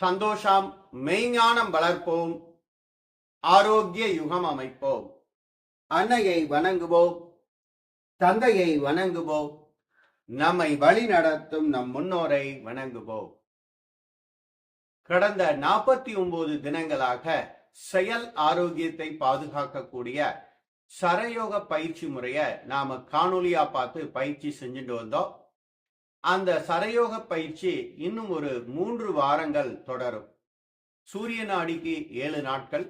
சந்தோஷம் மெய்ஞானம் வளர்ப்போம் ஆரோக்கிய யுகம் அமைப்போம். அன்னையை வணங்குவோம் தந்தையை வணங்குவோம் நம்மை வழி நடத்தும் நம் முன்னோரை வணங்குவோம். கடந்த நாற்பத்தி ஒன்பது தினங்களாக செயல் ஆரோக்கியத்தை பாதுகாக்கக்கூடிய சரயோக பயிற்சி முறைய நாம காணொலியா பார்த்து பயிற்சி செஞ்சுட்டு வந்தோம். அந்த சரயோக பயிற்சி இன்னும் ஒரு மூன்று வாரங்கள் தொடரும். சூரிய நாடிக்கு ஏழு நாட்கள்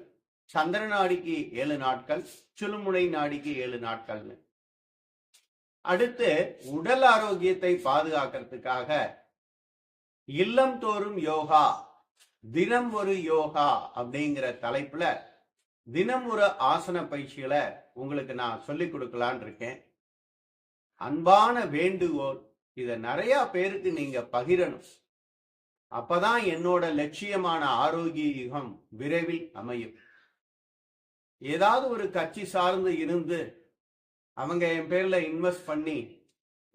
சந்திர நாடிக்கு ஏழு நாட்கள் சுழுமுனை நாடிக்கு ஏழு நாட்கள்னு. அடுத்து உடல் ஆரோக்கியத்தை பாதுகாக்கிறதுக்காக இல்லம் தோறும் யோகா தினம் ஒரு யோகா அப்படிங்கிற தலைப்புல தினம் ஒரு ஆசன பயிற்சிகளை உங்களுக்கு நான் சொல்லிக் கொடுக்கலான் இருக்கேன். அன்பான வேண்டுகோள் இதை நிறைய பேருக்கு நீங்க பகிரணும். அப்பதான் என்னோட லட்சியமான ஆரோக்கிய யுகம் விரைவில் அமையும். ஏதாவது ஒரு கட்சி சார்ந்து இருந்து அவங்க என் பேர்ல இன்வெஸ்ட் பண்ணி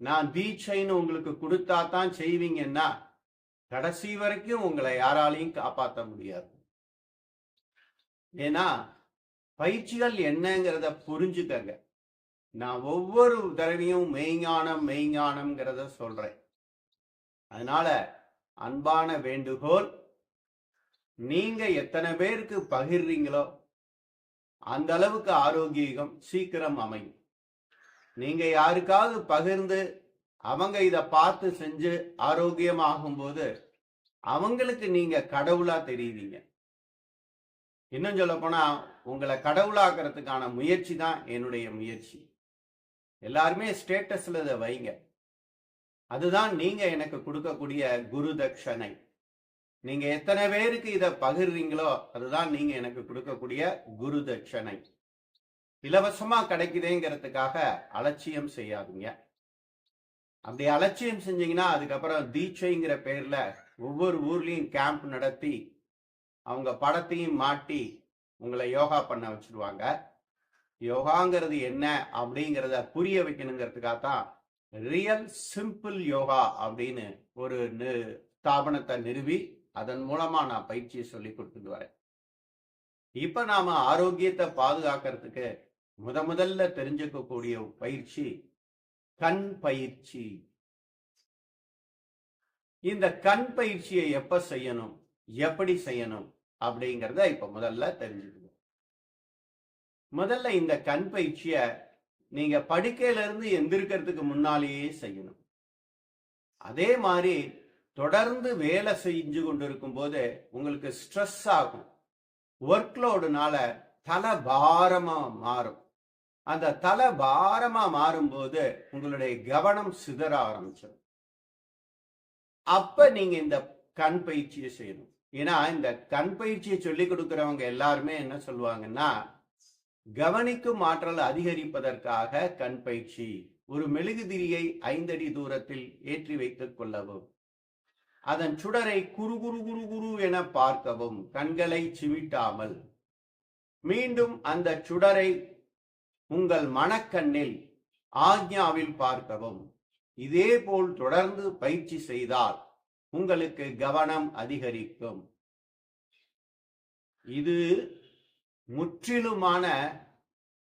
நான் தீட்சைன்னு உங்களுக்கு கொடுத்தா தான் செய்வீங்கன்னா கடைசி வரைக்கும் உங்களை யாராலையும் காப்பாற்ற முடியாது. ஏன்னா பயிற்சிகள் என்னங்கிறத புரிஞ்சுக்கங்க. நான் ஒவ்வொரு தடவையும் மெய்ஞானம் மெய்ஞானம்ங்கிறத சொல்றேன். அதனால அன்பான வேண்டுகோள் நீங்க எத்தனை பேருக்கு பகிர்றீங்களோ அந்த அளவுக்கு ஆரோக்கியம் சீக்கிரம் அமையும். நீங்க யாருக்காவது பகிர்ந்து அவங்க இதை பார்த்து செஞ்சு ஆரோக்கியமாகும் போது அவங்களுக்கு நீங்க கடவுளா தெரியுறீங்க. இன்னும் சொல்ல போனா உங்களை கடவுளாக்குறதுக்கான முயற்சி தான் என்னுடைய முயற்சி. எல்லாருமே ஸ்டேட்டஸில் இதை வைங்க. அதுதான் நீங்க எனக்கு கொடுக்கக்கூடிய குரு தட்சணை. நீங்க எத்தனை பேருக்கு இதை பகிர்றீங்களோ அதுதான் நீங்க எனக்கு கொடுக்கக்கூடிய குரு தட்சணை. இலவசமா கிடைக்குதேங்கிறதுக்காக அலட்சியம் செய்யாதீங்க. அப்படி அலட்சியம் செஞ்சீங்கன்னா அதுக்கப்புறம் தீட்சைங்கிற பேர்ல ஒவ்வொரு ஊர்லயும் கேம்ப் நடத்தி அவங்க படத்தையும் மாட்டி உங்களை யோகா பண்ண வச்சிருவாங்க. யோகாங்கிறது என்ன அப்படிங்கிறத புரிய வைக்கணுங்கிறதுக்காக தான் ரியல் சிம்பிள் யோகா அப்படின்னு ஒரு நி- ஸ்தாபனத்தை நிறுவி அதன் மூலமா நான் பயிற்சியை சொல்லி கொடுத்துட்டு வரேன். இப்ப நாம ஆரோக்கியத்தை பாதுகாக்கிறதுக்கு முத முதல்ல தெரிஞ்சுக்கக்கூடிய பயிற்சி கண் பயிற்சி. இந்த கண் பயிற்சியை எப்ப செய்யணும் எப்படி செய்யணும் அப்படிங்கிறத இப்ப முதல்ல தெரிஞ்சுக்கணும். முதல்ல இந்த கண் பயிற்சியை நீங்க படுக்கையிலிருந்து எந்திருக்கிறதுக்கு முன்னாலேயே செய்யணும். அதே மாதிரி தொடர்ந்து வேலை செஞ்சு கொண்டிருக்கும் போது உங்களுக்கு ஸ்ட்ரெஸ் ஆகும். ஒர்க்லோடுனால தலை பாரமா மாறும். அந்த தலை பாரமா மாறும்போது உங்களுடைய கவனம் சிதற ஆரம்பிச்சிடும். அப்ப நீங்க இந்த கண் பயிற்சியை செய்யணும். ஏன்னா இந்த கண் பயிற்சியை சொல்லி கொடுக்குறவங்க எல்லாருமே என்ன சொல்லுவாங்கன்னா கவனிக்கும் ஆற்றல் அதிகரிப்பதற்காக கண் பயிற்சி ஒரு மெழுகுதிரியை ஐந்தடி தூரத்தில் ஏற்றி வைத்துக் கொள்ளவும். அதன் சுடரை குரு குரு குரு குரு என பார்க்கவும் கண்களை சிமிட்டாமல். மீண்டும் அந்த சுடரை உங்கள் மனக்கண்ணில் ஆக்ஞாவில் பார்க்கவும். இதேபோல் தொடர்ந்து பயிற்சி செய்தால் உங்களுக்கு கவனம் அதிகரிக்கும். இது முற்றிலுமான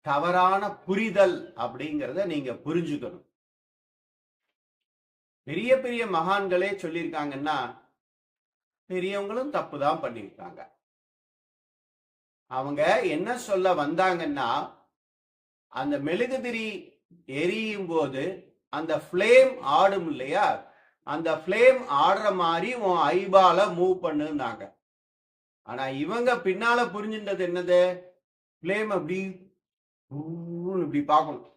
தவறான புரிதல் அப்படிங்கிறத நீங்க புரிஞ்சுக்கணும். பெரிய பெரிய மகான்களே சொல்லியிருக்காங்கன்னா பெரியவங்களும் தப்பு தான் பண்ணியிருக்காங்க. அவங்க என்ன சொல்ல வந்தாங்கன்னா அந்த மெழுகுதிரி எரியும் போது அந்த ஃப்ளேம் ஆடும் இல்லையா? அந்த ஃப்ளேம் ஆடுற மாதிரி உன் ஐபால மூவ் பண்ணுனாங்க ஆனா இவங்க பின்னால புரிஞ்சின்றது என்னது? பிளேம் அப்படி இப்படி பார்க்கணும்.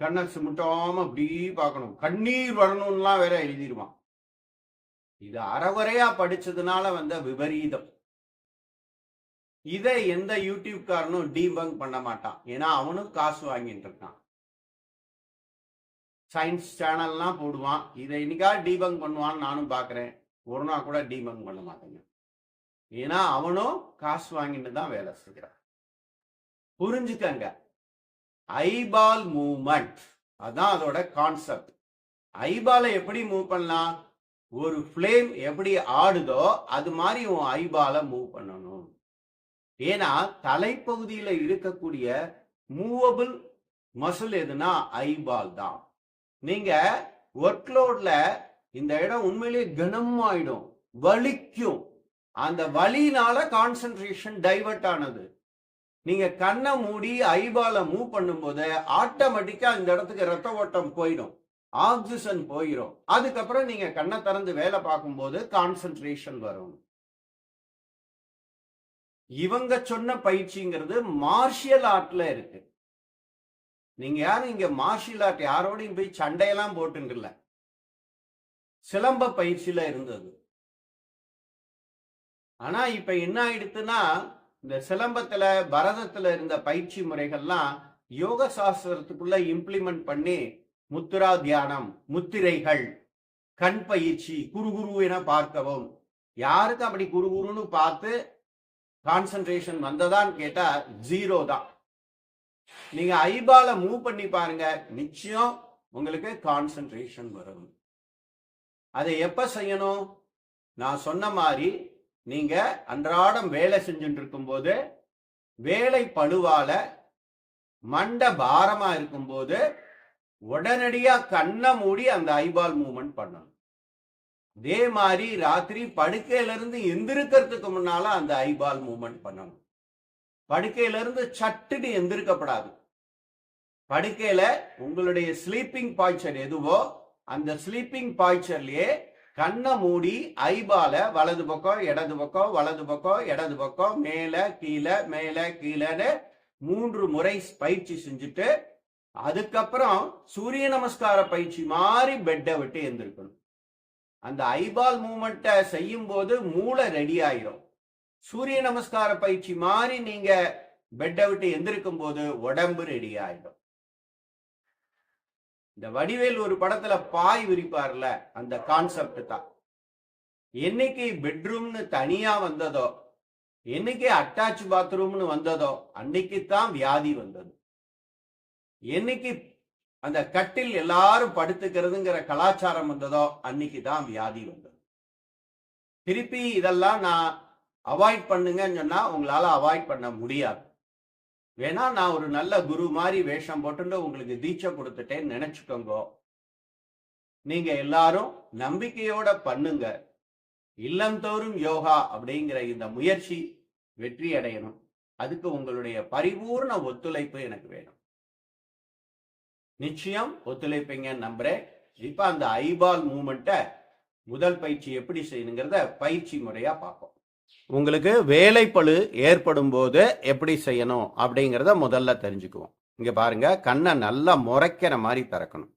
கண்ணை சிமிட்டாம அப்படி பார்க்கணும். கண்ணீர் வரணும்லாம் வேற எழுதிருவான். இது அறகுறையா படிச்சதுனால வந்த விபரீதம். இதை எந்த யூடியூப்காரனும் டீபங்க் பண்ண மாட்டான். ஏன்னா அவனும் காசு வாங்கிட்டு இருக்கான். சயின்ஸ் சேனல்லாம் போடுவான். இதை இன்னைக்கா டீபங்க் பண்ணுவான்னு நானும் பார்க்குறேன். ஒரு நாள் கூட டீபங்க் பண்ண மாட்டேங்க. ஏன்னா அவனும் காசு வாங்கிட்டு தான் வேலை செய்கிறான். புரிஞ்சுக்கங்க. ஐபால் மூவ்மெண்ட் அதான் அதோட கான்செப்ட் ஐபாலை எப்படி மூவ் பண்ணலாம்? ஒரு ஃப்ளேம் எப்படி ஆடுதோ அது மாதிரி உன் ஐபாலை மூவ் பண்ணணும். ஏன்னா தலைப்பகுதியில் இருக்கக்கூடிய மூவபிள் மசில் எதுனா ஐபால் தான். நீங்க ஒர்க்லோட்ல இந்த இடம் உண்மையிலேயே கனமாயிடும் வலிக்கும். அந்த வழியினால கான்சென்ட்ரேஷன் டைவர்ட் ஆனது. நீங்க கண்ணை மூடி ஐபால மூவ் பண்ணும்போது ஆட்டோமேட்டிக்கா இந்த இடத்துக்கு ரத்த ஓட்டம் போயிடும். ஆக்சிஜன் போயிடும் அதுக்கப்புறம் நீங்க கண்ணை திறந்து வேலை பார்க்கும்போது கான்சென்ட்ரேஷன் வரும். இவங்க சொன்ன பயிற்சிங்கிறது மார்ஷியல் ஆர்ட்ல இருக்கு. நீங்க யாரும் இங்க மார்ஷியல் ஆர்ட் யாரோடையும் போய் சண்டையெல்லாம் போட்டுங்கல்ல. சிலம்ப பயிற்சியில இருந்தது. ஆனா இப்ப என்ன ஆயிடுத்துன்னா இந்த சிலம்பத்துல பரதத்துல இருந்த பயிற்சி முறைகள்லாம் யோக சாஸ்திரத்துக்குள்ள இம்ப்ளிமெண்ட் பண்ணி முத்துரா தியானம் முத்திரைகள் கண் பயிற்சி குரு குரு என பார்க்கவும். யாருக்கு அப்படி குரு குருன்னு பார்த்து கான்சன்ட்ரேஷன் வந்ததான்னு கேட்டா ஜீரோ தான். நீங்க ஐபால மூவ் பண்ணி பாருங்க நிச்சயம் உங்களுக்கு கான்சன்ட்ரேஷன் வரும். அதை எப்ப செய்யணும்? நான் சொன்ன மாதிரி நீங்க அன்றாடம் வேலை செஞ்சுட்டு இருக்கும்போது வேலை பழுவால மண்ட பாரமா இருக்கும்போது உடனடியா கண்ணை மூடி அந்த ஐபால் மூவ்மெண்ட் பண்ணணும். அதே மாதிரி ராத்திரி படுக்கையில இருந்து எந்திருக்கிறதுக்கு முன்னால அந்த ஐபால் மூவ்மெண்ட் பண்ணணும். படுக்கையிலிருந்து சட்டுன்னு எந்திருக்கப்படாது. படுக்கையில உங்களுடைய ஸ்லீப்பிங் பாய்ச்சர் எதுவோ அந்த ஸ்லீப்பிங் பாய்ச்சர்லயே கண்ணை மூடி ஐபால வலது பக்கம் இடது பக்கம் வலது பக்கம் இடது பக்கம் மேல கீழே மேல கீழேன்னு மூன்று முறை பயிற்சி செஞ்சுட்டு அதுக்கப்புறம் சூரிய நமஸ்கார பயிற்சி மாதிரி பெட்டை விட்டு எழுந்திருக்கணும் அந்த ஐபால் மூமெண்ட்டை செய்யும் போது மூளை ரெடி ஆயிரும். சூரிய நமஸ்கார பயிற்சி மாதிரி நீங்க பெட்டை விட்டு எந்திருக்கும் போது உடம்பு ரெடி ஆயிடும். இந்த வடிவேல் ஒரு படத்துல பாய் விரிப்பார்ல அந்த கான்செப்ட் தான். என்னைக்கு பெட்ரூம்னு தனியா வந்ததோ என்னைக்கு அட்டாச் பாத்ரூம்னு வந்ததோ அன்னைக்கு தான் வியாதி வந்தது. என்னைக்கு அந்த கட்டில் எல்லாரும் படுத்துக்கிறதுங்கிற கலாச்சாரம் வந்ததோ அன்னைக்கு தான் வியாதி வந்தது. திருப்பி இதெல்லாம் நான் அவாய்ட் பண்ணுங்கன்னு சொன்னா உங்களால அவாய்ட் பண்ண முடியாது. வேணா நான் ஒரு நல்ல குரு மாதிரி வேஷம் போட்டுட்டு உங்களுக்கு தீட்சை கொடுத்துட்டேன்னு நினைச்சுக்கோங்க. நீங்க எல்லாரும் நம்பிக்கையோட பண்ணுங்க. இல்லந்தோறும் யோகா அப்படிங்கிற இந்த முயற்சி வெற்றி அடையணும். அதுக்கு உங்களுடைய பரிபூர்ண ஒத்துழைப்பு எனக்கு வேணும். நிச்சயம் ஒத்துழைப்பீங்கன்னு நம்புறேன். இப்ப அந்த ஐபால் மூமெண்ட்டை முதல் பயிற்சி எப்படி செய்யணுங்கிறத பயிற்சி முறையா பார்ப்போம். உங்களுக்கு வேலைப்பழு ஏற்படும் போது எப்படி செய்யணும் அப்படிங்கிறத முதல்ல தெரிஞ்சுக்குவோம். இங்க பாருங்க கண்ணை நல்லா முறைக்கிற மாதிரி திறக்கணும்.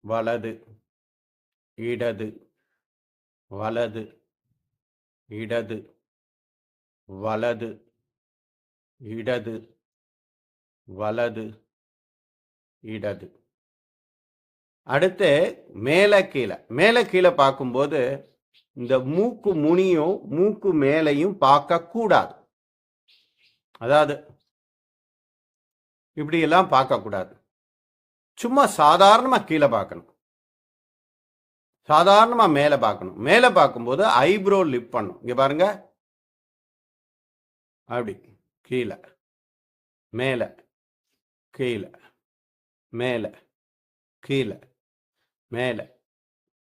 வலது இடது வலது இடது வலது இடது வலது இடது. அடுத்து மேலே கீழே. மேலே கீழே பார்க்கும்போது இந்த மூக்கு முனியும் மூக்கு மேலையும் பார்க்க கூடாது. அதாவது இப்படி எல்லாம் பார்க்க கூடாது. சும்மா சாதாரணமா கீழே பார்க்கணும். சாதாரணமா மேலே பார்க்கணும். மேலே பார்க்கும்போது ஐப்ரோ லிப் பண்ணும். இங்க பாருங்க. அப்படி கீழே மேலே கீழே மேலே கீழே மேலே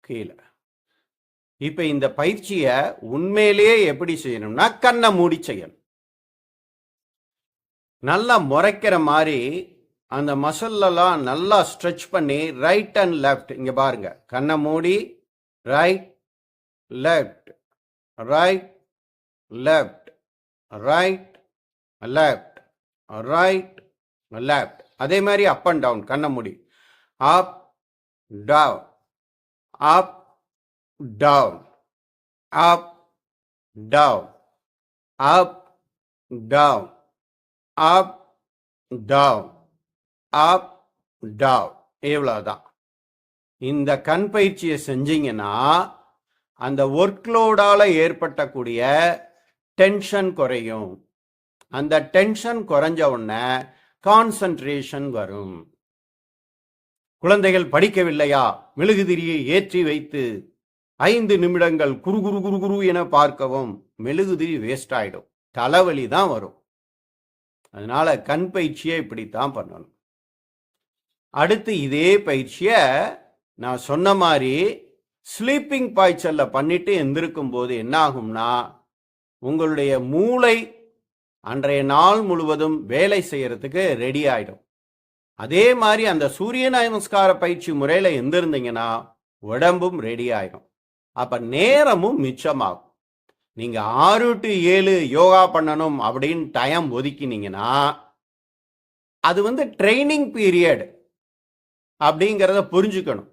கீழே. இப்ப இந்த பயிற்சியை உண்மையிலேயே எப்படி செய்யணும்னா கண்ணை மூடி செய்யணும். நல்லா முறைக்கிற மாதிரி அந்த மசில்லாம் நல்லா ஸ்ட்ரெச் பண்ணி ரைட் அண்ட் லெஃப்ட் இங்க பாருங்க. கண்ணை மூடி right left right left right left right left அதே மாதிரி அப் அண்ட் டவுன் கண்ணை மூடி. Up down up down, up, down, up, down, up, down, up, down. இவ்வளவுதான். இந்த கண் பயிற்சியை செஞ்சீங்கன்னா அந்த ஒர்க்லோடால ஏற்பட்டக்கூடிய டென்ஷன் குறையும். அந்த டென்ஷன் குறைஞ்ச உடனே கான்சன்ட்ரேஷன் வரும். குழந்தைகள் படிக்கவில்லையா? மெழுகுதிரியை ஏற்றி வைத்து ஐந்து நிமிடங்கள் குரு குரு குரு குரு என பார்க்கவும் மெழுகுதிரி வேஸ்ட் ஆயிடும். தலைவலி தான் வரும். அதனால கண் பயிற்சியை இப்படித்தான் பண்ணணும். அடுத்து இதே பயிற்சியை நான் சொன்ன மாதிரி ஸ்லீப்பிங் பாய்ச்சல்ல பண்ணிட்டு எந்திருக்கும் போது என்ன ஆகும்னா உங்களுடைய மூளை அன்றைய நாள் முழுவதும் வேலை செய்யறதுக்கு ரெடி ஆயிடும். அதே மாதிரி அந்த சூரிய நமஸ்கார பயிற்சி முறையில் எந்திருந்தீங்கன்னா உடம்பும் ரெடி ஆயிடும். அப்ப நேரமும் மிச்சமாகும். நீங்க ஆறு டு ஏழு யோகா பண்ணணும் அப்படின்னு டைம் ஒதுக்கினீங்கன்னா அது வந்து ட்ரைனிங் பீரியட் அப்படிங்கிறத புரிஞ்சுக்கணும்.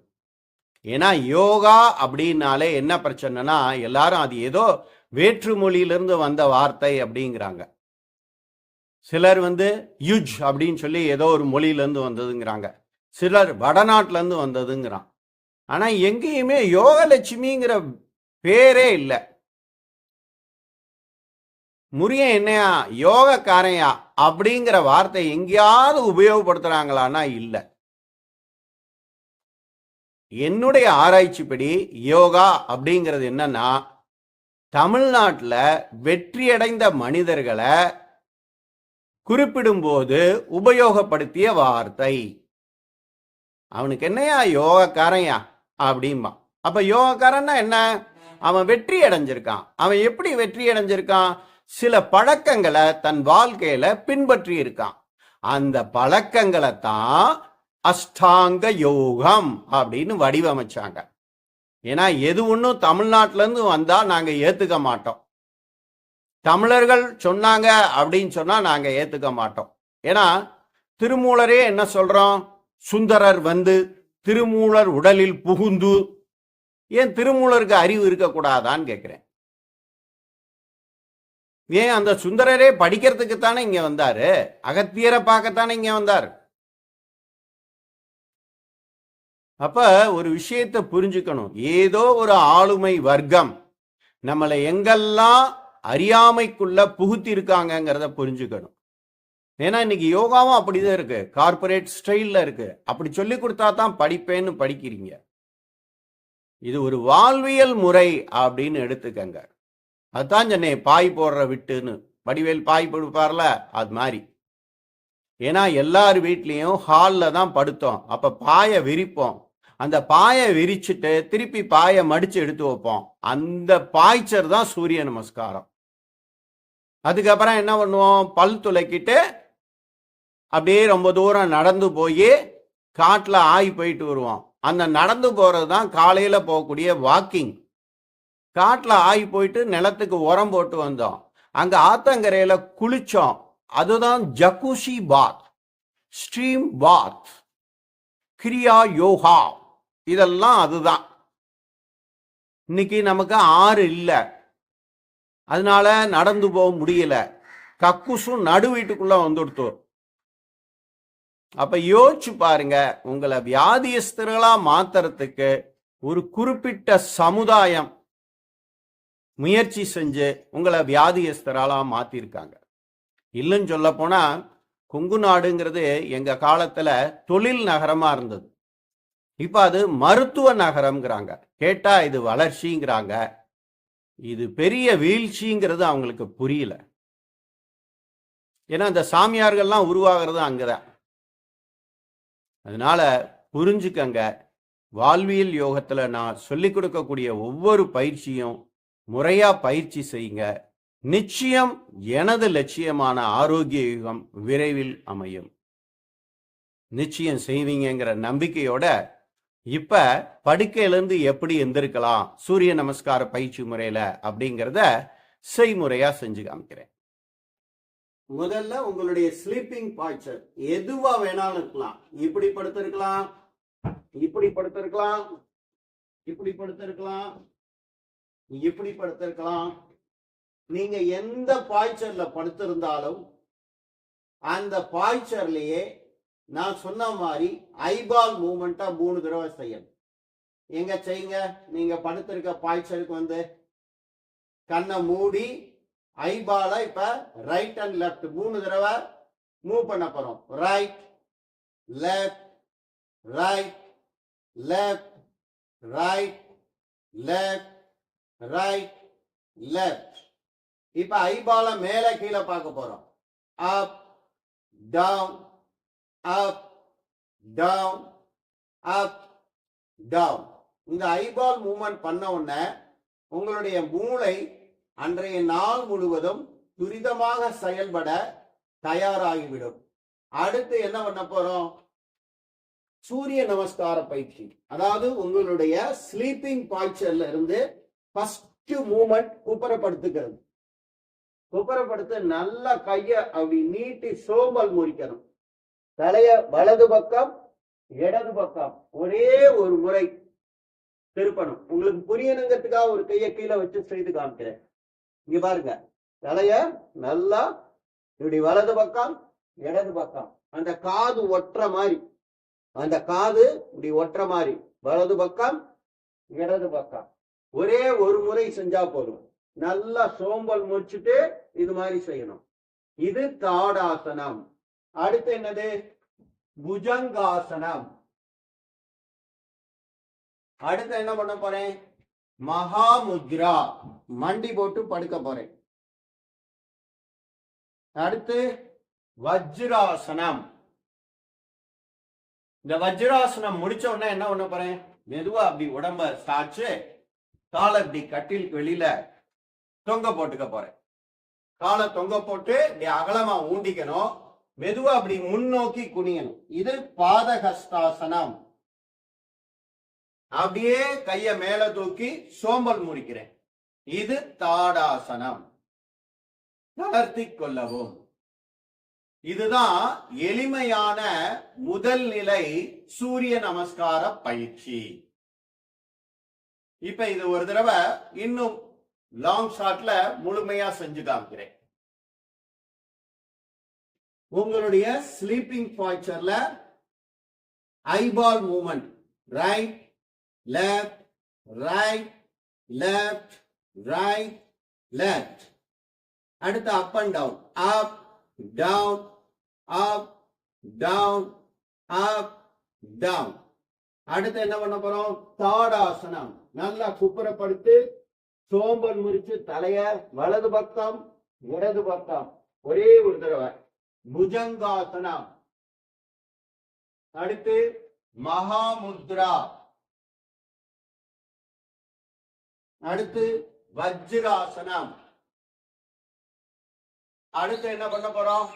ஏன்னா யோகா அப்படின்னாலே என்ன பிரச்சனைனா எல்லாரும் அது ஏதோ வேற்று மொழியிலிருந்து வந்த வார்த்தை அப்படிங்கிறாங்க. சிலர் வந்து யுஜ் அப்படின்னு சொல்லி ஏதோ ஒரு மொழியிலேருந்து வந்ததுங்கிறாங்க. சிலர் வடநாட்டிலேருந்து வந்ததுங்கிறான். ஆனா எங்கேயுமே யோகலட்சுமிங்கிற பேரே இல்லை. முறியன் என்னையா? யோகக்காரையா அப்படிங்கிற வார்த்தை எங்கேயாவது உபயோகப்படுத்துறாங்களான்னா இல்லை. என்னுடைய ஆராய்ச்சிப்படி யோகா அப்படிங்கிறது என்னன்னா தமிழ்நாட்டில் வெற்றியடைந்த மனிதர்களை குறிப்பிடும்போது உபயோகப்படுத்திய வார்த்தை. அவனுக்கு என்னையா? யோகக்காரையா அப்படிம்பா. அப்ப யோகக்காரன்னா என்ன? அவன் வெற்றி அடைஞ்சிருக்கான். அவன் எப்படி வெற்றி அடைஞ்சிருக்கான்? சில பழக்கங்களை தன் வாழ்க்கையில பின்பற்றி இருக்கான். அந்த பழக்கங்களை தான் அஷ்டாங்க யோகம் அப்படின்னு வடிவமைச்சாங்க. ஏன்னா எது ஒன்றும் தமிழ்நாட்டிலேருந்து இருந்து வந்தா நாங்க ஏத்துக்க மாட்டோம். தமிழர்கள் சொன்னாங்க அப்படின்னு சொன்னா நாங்க ஏத்துக்க மாட்டோம். ஏன்னா திருமூலரே என்ன சொல்றோம்? சுந்தரர் வந்து திருமூலர் உடலில் புகுந்து ஏன் திருமூலருக்கு அறிவு இருக்கக்கூடாதான்னு கேட்குறேன். ஏன் அந்த சுந்தரரே படிக்கிறதுக்கு தானே இங்க வந்தாரு? அகத்தியரை பார்க்கத்தானே இங்க வந்தார்? அப்ப ஒரு விஷயத்தை புரிஞ்சுக்கணும். ஏதோ ஒரு ஆளுமை வர்க்கம் நம்மளை எங்கெல்லாம் அறியாமைக்குள்ள புகுத்தி இருக்காங்கிறத புரிஞ்சுக்கணும். ஏன்னா இன்னைக்கு யோகாவும் அப்படிதான் இருக்கு. கார்பரேட் ஸ்டைல்ல இருக்கு. அப்படி சொல்லி கொடுத்தா தான் படிப்பேன்னு படிக்கிறீங்க. இது ஒரு வாழ்வியல் முறை அப்படின்னு எடுத்துக்கங்க. அதுதான் சொன்னேன் பாய் போடுற விட்டுன்னு. வடிவேல் பாய் படுப்பார்ல அது மாதிரி. ஏன்னா எல்லார் வீட்லேயும் ஹாலில் தான் படுத்தோம். அப்போ பாயை விரிப்போம். அந்த பாயை விரிச்சுட்டு திருப்பி பாயை மடிச்சு எடுத்து வைப்போம். அந்த பாய்ச்சர் தான் சூரிய நமஸ்காரம். அதுக்கப்புறம் என்ன பண்ணுவோம்? பல் துளைக்கிட்டு அப்படியே ரொம்ப தூரம் நடந்து போய் காட்டில் ஆய் போயிட்டு வருவோம் அந்த நடந்து போகிறது தான் காலையில் போகக்கூடிய வாக்கிங் காட்டில் ஆய் போயிட்டு நிலத்துக்கு உரம் போட்டு வந்தோம். அங்கே ஆத்தங்கரையில் குளித்தோம் அதுதான் ஜக்குஷி பாத் ஸ்ட்ரீம் பாத் கிரியா யோகா. இதெல்லாம் அதுதான். இன்னைக்கு நமக்கு ஆறு இல்லை. அதனால நடந்து போக முடியல. கக்குசும் நடு வீட்டுக்குள்ளே வந்துடுத்து. அப்ப யோசிச்சு பாருங்க உங்களை வியாதியஸ்தர்களா மாத்துறதுக்கு ஒரு குறிப்பிட்ட சமுதாயம் முயற்சி செஞ்சு உங்களை வியாதியஸ்தராலா மாத்திருக்காங்க. இல்லைன்னு சொல்ல போனா கொங்கு நாடுங்கிறது எங்க காலத்துல தொழில் நகரமா இருந்தது. இப்ப அது மருத்துவ நகரம்ங்கிறாங்க. கேட்டா இது வளர்ச்சிங்கிறாங்க. இது பெரிய வீழ்ச்சிங்கிறது அவங்களுக்கு புரியல. ஏன்னா இந்த சாமியார்கள்லாம் உருவாகிறது அங்கதான். அதனால புரிஞ்சுக்கங்க. வாழ்வியல் யோகத்தில் நான் சொல்லிக் கொடுக்கக்கூடிய ஒவ்வொரு பயிற்சியும் முறையா பயிற்சி செய்யுங்க. நிச்சயம் எனது லட்சியமான ஆரோக்கிய யுகம் விரைவில் அமையும். நிச்சயம் செய்வீங்கங்கிற நம்பிக்கையோட இப்ப படுக்கையிலேருந்து எப்படி எந்திருக்கலாம் சூரிய நமஸ்கார பயிற்சி முறையில அப்படிங்கிறத செய்முறையா செஞ்சு காமிக்கிறேன். முதல்ல உங்களுடைய ஸ்லீப்பிங் பாய்ச்சர் எதுவா வேணாலும் இருக்கலாம். இப்படி படுத்திருக்கலாம். இப்படி படுத்திருக்கலாம். இப்படி படுத்திருக்கலாம். இப்படி படுத்திருக்கலாம். நீங்க எந்த பாய்ச்சர்ல படுத்திருந்தாலும் அந்த பாய்ச்சர்லயே நான் சொன்ன மாதிரி ஐபால் மூமெண்டா மூணு தடவை செய்யணும். எங்க செய்யுங்க? நீங்க படுத்திருக்க பாய்ச்சலுக்கு வந்து கண்ணை மூடி ஐபால இப்ப ரைட் அண்ட் லெஃப்ட் மூணு தடவை மூவ் பண்ண போறோம். Right left right left right left right left இப்ப ஐபால மேல கீழே பார்க்க போறோம். Up down up down up down இந்த ஐபால் மூவ்மெண்ட் பண்ண உடனே உங்களுடைய மூளை அன்றைய நாள் முழுவதும் துரிதமாக செயல்பட தயாராகிவிடும். அடுத்து என்ன பண்ண போறோம்? சூரிய நமஸ்கார பயிற்சி. அதாவது உங்களுடைய ஸ்லீப்பிங் பாய்ச்சல்ல இருந்து ஃபர்ஸ்ட் மூமெண்ட் குப்புறப்படுத்துகிறது. குப்புறப்படுத்த நல்ல கைய அப்படி நீட்டி சோம்பல் முறிக்கணும். தலைய வலது பக்கம் இடது பக்கம் ஒரே ஒரு முறை திருப்பணும். உங்களுக்கு புரியணுங்கிறதுக்காக ஒரு கையை கீழே வச்சு செய்து காமிக்கிறேன். இங்க பாருங்க. தலைய நல்லா இப்படி வலது பக்கம் இடது பக்கம். அந்த காது ஒட்டுற மாதிரி அந்த காது இப்படி ஒட்டுற மாதிரி வலது பக்கம் இடது பக்கம். ஒரே ஒரு முறை செஞ்சா போதும். நல்லா சோம்பல் முடிச்சுட்டு இது மாதிரி செய்யணும். இது தாடாசனம். அடுத்து என்னது? புஜங்காசனம். அடுத்து என்ன பண்ண போறேன்? மகாமுத்ரா. மண்டி போட்டு படுக்க போறேன். அடுத்து வஜ்ராசனம். இந்த வஜ்ராசனம் முடிச்ச உடனே என்ன பண்ண போறேன்? மெதுவா அப்படி உடம்ப சாச்சு காலை இப்படி கட்டில் வெளியில தொங்க போட்டுக்க போறேன். காலை தொங்க போட்டு இப்படி அகலமா ஊண்டிக்கணும். மெதுவா அப்படி முன்னோக்கி குனியணும். இது பாதகஸ்தாசனம் அப்படியே கைய மேல தூக்கி சோம்பல் முடிக்கிறேன் இது தாடாசனம். தளர்த்தி கொள்ளவும் இதுதான் எளிமையான முதல் நிலை சூரிய நமஸ்கார பயிற்சி. இப்ப இது ஒரு தடவை இன்னும் லாங் ஷாட்ல முழுமையா செஞ்சு காமிக்கிறேன். உங்களுடைய sleeping பாய்ச்சர்ல eyeball movement right left right left right left அடுத்து up and down up down up down up down அடுத்து என்ன பண்ண போறோம்? தாடாசனம் நல்லா குப்புறப்படுத்து சோம்பல் முறிச்சு தலைய வலது பக்கம் இடது பக்கம். ஒரே ஒரு தடவை. புஜங்காசனம். அடுத்து மகாமுத்ரா. அடுத்து வஜ்ராசனம். அடுத்து என்ன பண்ண போறோம்?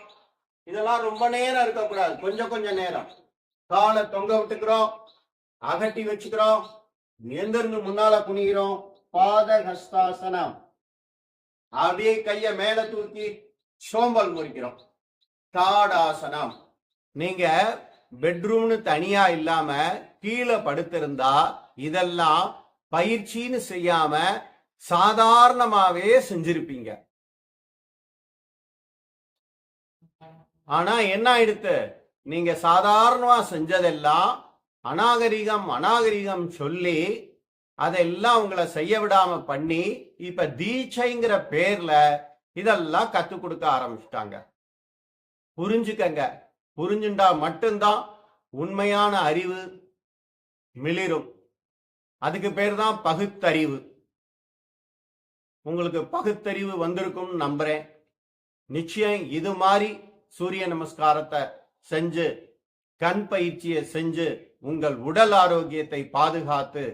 இதெல்லாம் ரொம்ப நேரம் இருக்கக்கூடாது. கொஞ்சம் கொஞ்சம் நேரம். காலை தொங்க விட்டுக்கிறோம். அகட்டி வச்சுக்கிறோம். எந்திருந்து முன்னால குனிகிறோம். பாத ஹஸ்தாசனம் அப்படியே கைய மேல தூக்கி சோம்பல் முறிக்கிறோம். தாடாசனம். நீங்க பெட்ரூம்னு தனியா இல்லாம கீழே படுத்திருந்தா இதெல்லாம் பயிற்சின்னு செய்யாம சாதாரணமாவே செஞ்சிருப்பீங்க. ஆனா என்ன ஆயிடுத்து? நீங்க சாதாரணமா செஞ்சதெல்லாம் அநாகரிகம் அநாகரிகம் சொல்லி அதெல்லாம் உங்களை செய்ய விடாம பண்ணி இப்ப தீட்சைங்கிற பேர்ல இதெல்லாம் கத்து கொடுக்க ஆரம்பிச்சிட்டாங்க. புரிஞ்சுக்கங்க. புரிஞ்சுண்டா மட்டும்தான் உண்மையான அறிவு மிளிரும். அதுக்கு பேர் தான் பகுத்தறிவு. உங்களுக்கு பகுத்தறிவு வந்திருக்கும்னு நம்புறேன். நிச்சயம் இது மாதிரி சூரிய நமஸ்காரத்தை செஞ்சு கண் பயிற்சியை செஞ்சு உங்கள் உடல் ஆரோக்கியத்தை பாதுகாத்து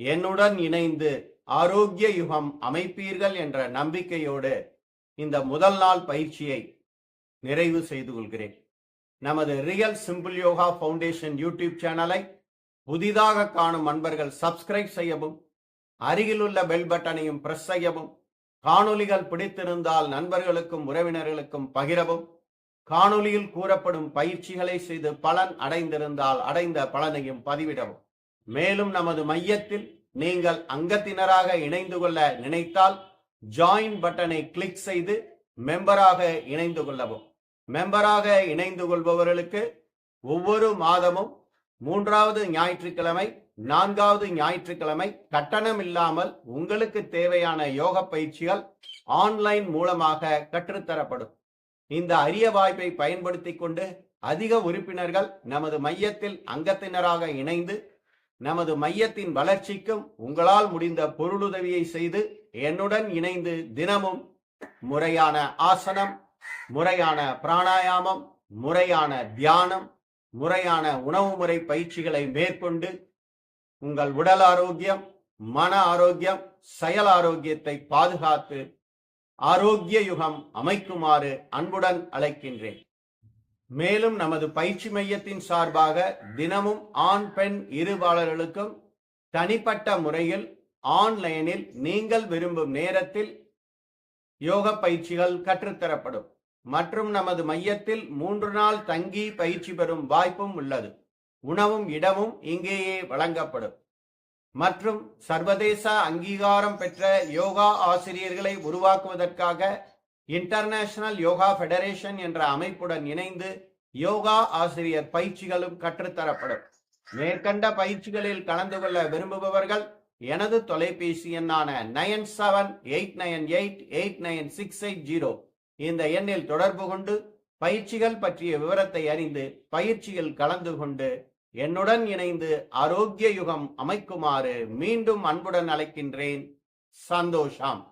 என்னுடன் இணைந்து ஆரோக்கிய யுகம் அமைப்பீர்கள் என்ற நம்பிக்கையோடு இந்த முதல் நாள் பயிற்சியை நிறைவு செய்து கொள்கிறேன். நமது real simple yoga foundation YouTube சேனலை புதிதாக காணும் அன்பர்கள் சப்ஸ்கிரைப் செய்யவும் அருகிலுள்ள பெல் பட்டனையும் பிரஸ் செய்யவும் காணொலிகள் பிடித்திருந்தால் நண்பர்களுக்கும் உறவினர்களுக்கும் பகிரவும் காணொலியில் கூறப்படும் பயிற்சிகளை செய்து பலன் அடைந்திருந்தால் அடைந்த பலனையும் பதிவிடவும். மேலும் நமது மையத்தில் நீங்கள் அங்கத்தினராக இணைந்து கொள்ள நினைத்தால் ஜாயின் பட்டனை கிளிக் செய்து மெம்பராக இணைந்து கொள்ளவும். மெம்பராக இணைந்து கொள்பவர்களுக்கு ஒவ்வொரு மாதமும் மூன்றாவது ஞாயிற்றுக்கிழமை நான்காவது ஞாயிற்றுக்கிழமை கட்டணம் இல்லாமல் உங்களுக்கு தேவையான யோக பயிற்சிகள் ஆன்லைன் மூலமாக கற்றுத்தரப்படும். இந்த அரிய வாய்ப்பை பயன்படுத்திக் கொண்டு அதிக உறுப்பினர்கள் நமது மையத்தில் அங்கத்தினராக இணைந்து நமது மையத்தின் வளர்ச்சிக்கும் உங்களால் முடிந்த பொருளுதவியை செய்து என்னுடன் இணைந்து தினமும் முறையான ஆசனம் முறையான பிராணாயாமம் முறையான தியானம் முறையான உணவு முறை பயிற்சிகளை மேற்கொண்டு உங்கள் உடல் ஆரோக்கியம் மன ஆரோக்கியம் செயல் ஆரோக்கியத்தை பாதுகாத்து ஆரோக்கிய யுகம் அமைக்குமாறு அன்புடன் அழைக்கின்றேன். மேலும் நமது பயிற்சி மையத்தின் சார்பாக தினமும் ஆண் பெண் இருபாளர்களுக்கும் தனிப்பட்ட முறையில் ஆன்லைனில் நீங்கள் விரும்பும் நேரத்தில் யோக பயிற்சிகள் கற்றுத்தரப்படும். மற்றும் நமது மையத்தில் மூன்று நாள் தங்கி பயிற்சி பெறும் வாய்ப்பும் உள்ளது. உணவும் இடமும் இங்கேயே வழங்கப்படும். மற்றும் சர்வதேச அங்கீகாரம் பெற்ற யோகா ஆசிரியர்களை உருவாக்குவதற்காக இன்டர்நேஷனல் யோகா ஃபெடரேஷன் என்ற அமைப்புடன் இணைந்து யோகா ஆசிரியர் பயிற்சிகளும் கற்றுத்தரப்படும். மேற்கண்ட பயிற்சிகளில் கலந்து கொள்ள விரும்புபவர்கள் எனது தொலைபேசி எண்ணான nine seven eight nine eight eight nine six eight zero. இந்த எண்ணில் தொடர்பு கொண்டு பயிற்சிகள் பற்றிய விவரத்தை அறிந்து பயிற்சியில் கலந்து கொண்டு என்னுடன் இணைந்து ஆரோக்கிய யுகம் அமைக்குமாறு மீண்டும் அன்புடன் அழைக்கின்றேன். சந்தோஷம்.